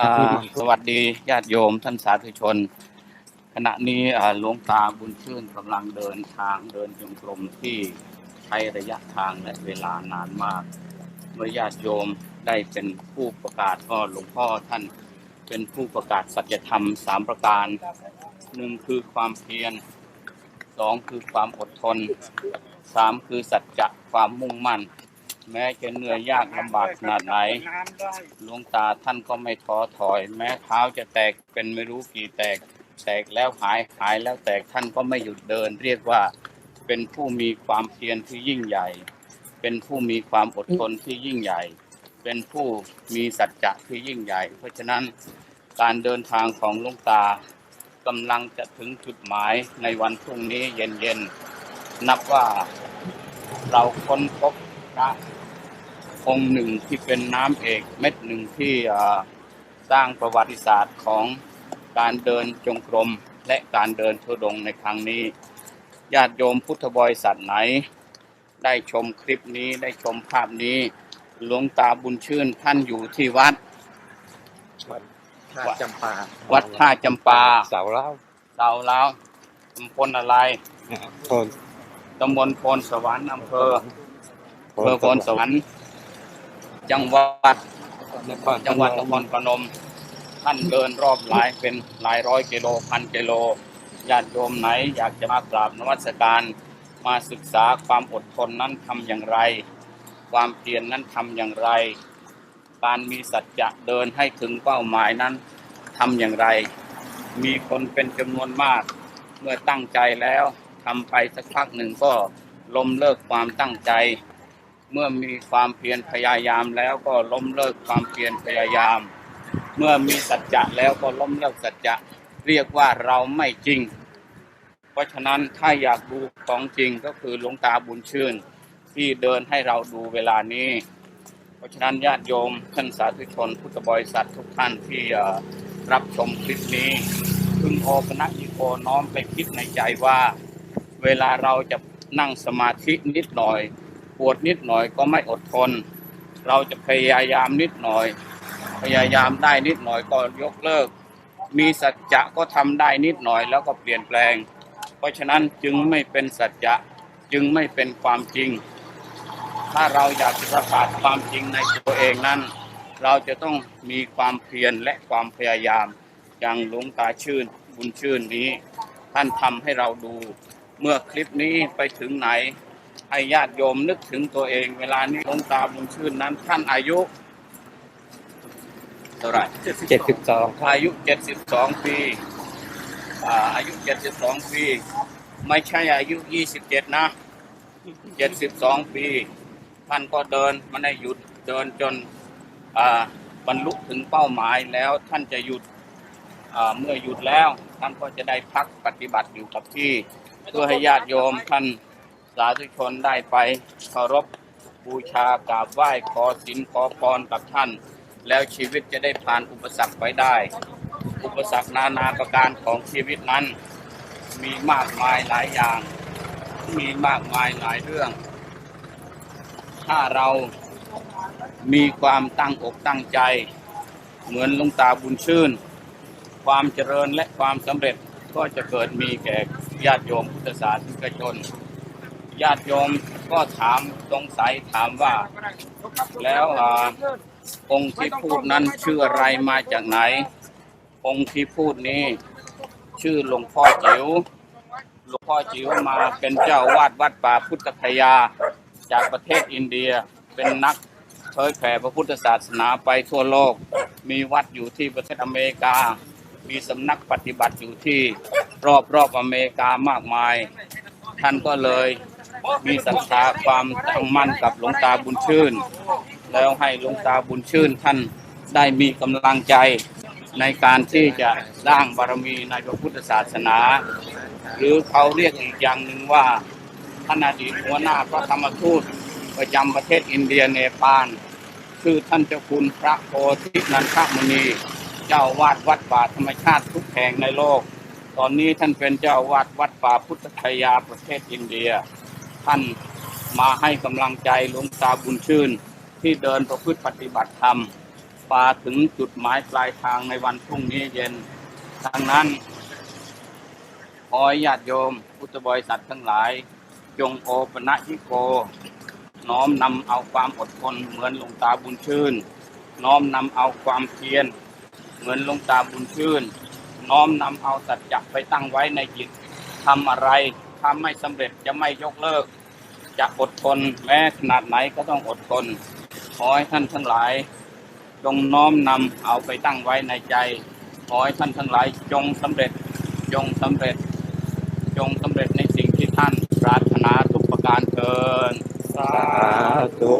อ่าสวัสดีญาติโยมท่านสาธุชน ขณะนี้อ่าหลวงตาบุญชื่นกำลังเดินทางเดินจงกรมที่ใช้ระยะทางและเวลานานมาก เมื่อญาติโยมได้เป็นผู้ประกาศก็หลวงพ่อท่านเป็นผู้ประกาศสัจธรรมสามประการหนึ่งคือความเพียรสองคือความอดทนสามคือสัจจะความมุ่งมั่น แม้จะเหนื่อยยากลำบากขนาดไหนหลวงตาท่านก็ไม่ท้อถอย แม้เท้าจะแตกเป็นไม่รู้กี่แตก แตกแล้วหายหายแล้วแตกท่านก็ไม่หยุดเดิน เรียกว่าเป็นผู้มีความเพียรที่ยิ่งใหญ่ เป็นผู้มีความอดทนที่ยิ่งใหญ่ เป็นผู้มีสัจจะที่ยิ่งใหญ่ เพราะฉะนั้นการเดินทางของหลวงตากำลังจะถึงจุดหมายในวันพรุ่งนี้เย็นๆนับว่าเราค้นพบ พระองค์หนึ่งที่เป็นน้ำเอกเม็ดหนึ่งที่อ่าสร้างประวัติศาสตร์ของการเดินจงกรมและการเดินทุดงค์ในครั้งนี้ ญาติโยมพุทธบริษัทไหน ได้ชมคลิปนี้ได้ชมภาพนี้หลวงตาบุญชื่นท่านอยู่ที่วัด วัดท่าจำปา วัดท่าจำปา เสาเล่าเสาแล้วตำบลอะไรโพนตำบลโพนสวรรค์อำเภอ อำเภอโพนสวรรค์จังหวัดจังหวัดนครพนม ท่านเดินรอบหลายเป็นหลายร้อยกิโลพันกิโลญาติโยมไหน อยากจะมากราบนมัสการมาศึกษาความอดทนนั้นทำอย่างไร ความเพียรนนั้นทำอย่างไร การมีสัจจะเดินให้ถึงเป้าหมายนั้นทำอย่างไร มีคนเป็นจำนวนมาก เมื่อตั้งใจแล้วทำไปสักพักหนึ่งก็ล้มเลิกความตั้งใจ เมื่อมีความเพียรพยายามแล้วก็ล้มเลิกความเพียรพยายาม เมื่อมีสัจจะแล้วก็ล้มเลิกสัจจะเรียกว่าเราไม่จริง เพราะฉะนั้นถ้าอยากดูของจริงก็คือหลวงตาบุญชื่น ที่เดินให้เราดูเวลานี้ เพราะฉะนั้นญาติโยมท่านสาธุชนพุทธบริษัททุกท่านที่รับชมคลิปนี้พึงโอปนัยิโกน้อมไปคิดในใจว่า เวลาเราจะนั่งสมาธินิดหน่อย ปวดนิดหน่อยก็ไม่อดทน เราจะพยายามนิดหน่อย พยายามได้นิดหน่อยก็ยกเลิก มีสัจจะก็ทำได้นิดหน่อยแล้วก็เปลี่ยนแปลง เพราะฉะนั้นจึงไม่เป็นสัจจะจึงไม่เป็นความจริง ถ้าเราอยากจะประกาศความจริงในตัวเองนั้น เราจะต้องมีความเพียรและความพยายาม อย่างหลวงตาชื่นบุญชื่นนี้ ท่านทำให้เราดู เมื่อคลิปนี้ไปถึงไหน ให้ญาติโยมนึกถึงตัวเอง เวลานี้หลวงตาบุญชื่นนั้น ท่านอายุเท่าไหร่เจ็ดสิบสองครับอายุ72ปีอ่าอายุ72ปี ไม่ใช่อายุ27นะ72ปี ท่านก็เดินไม่ได้หยุดเดินจนอ่าบรรลุถึงเป้าหมายแล้วท่านจะหยุดอ่าเมื่อหยุดแล้ว ท่านก็จะได้พักปฏิบัติอยู่กับที่ เพื่อให้ญาติโยมท่าน สาธุชนได้ไปเคารพบูชากราบไหว้ขอสินขอพรกับท่าน แล้วชีวิตจะได้ผ่านอุปสรรคไปได้ อุปสรรคนานาประการของชีวิตนั้น มีมากมายหลายอย่าง มีมากมายหลายเรื่อง ถ้าเรามีความตั้งอกตั้งใจ เหมือนลวงตาบุญชื่น ความเจริญและความสำเร็จก็จะเกิดมีแก่ญาติโยมพุทธศาสนิกชน ญาติโยมก็ถามสงสัยถามว่า แล้วองค์ที่พูดนั้นชื่ออะไรมาจากไหน องค์ที่พูดนี้ ชื่อหลวงพ่อจิ๋วหลวงพ่อจิ๋วมาเป็นเจ้าวาดวัดป่าพุทธคยา จากประเทศอินเดียเป็นนักเผยแผ่พระพุทธศาสนาไปทั่วโลก มีวัดอยู่ที่ประเทศอเมริกา มีสำนักปฏิบัติอยู่ที่รอบรอบๆอเมริกามากมาย ท่านก็เลย มีศรัทธาความตั้งมั่นกับหลวงตาบุญชื่น แล้วให้หลวงตาบุญชื่นท่านได้มีกำลังใจในการที่จะสร้างบารมีในพระพุทธศาสนา หรือเขาเรียกอีกอย่างหนึ่งว่าท่านอดีตหัวหน้าพระธรรมทูตประจำประเทศอินเดียเนปาลคือท่านเจ้าคุณพระโพธินันทมณี เจ้าวาดวัดป่าธรรมชาติทุกแห่งในโลก ตอนนี้ท่านเป็นเจ้าวาดวัดป่าพุทธคยาประเทศอินเดีย ท่านมาให้กำลังใจหลวงตาบุญชื่น ที่เดินประพฤติปฏิบัติธรรมปาถึงจุดหมายปลายทางในวันพรุ่งนี้เย็นดังนั้นขอญาติโยมพุทธบริษัททั้งหลาย จงโอปนะยิโก น้อมนำเอาความอดทนเหมือนหลวงตาบุญชื่น น้อมนำเอาความเพียรเหมือนหลวงตาบุญชื่น น้อมนำเอาสัจจะไปตั้งไว้ในจิตทำอะไร ถ้าไม่สำเร็จจะไม่ยกเลิก จะอดทนแม้ขนาดไหนก็ต้องอดทน ขอให้ท่านทั้งหลาย จงน้อมนำเอาไปตั้งไว้ในใจ ขอให้ท่านทั้งหลายจงสำเร็จ จงสำเร็จ จงสำเร็จในสิ่งที่ท่านปรารถนาทุกประการเทินสาธุ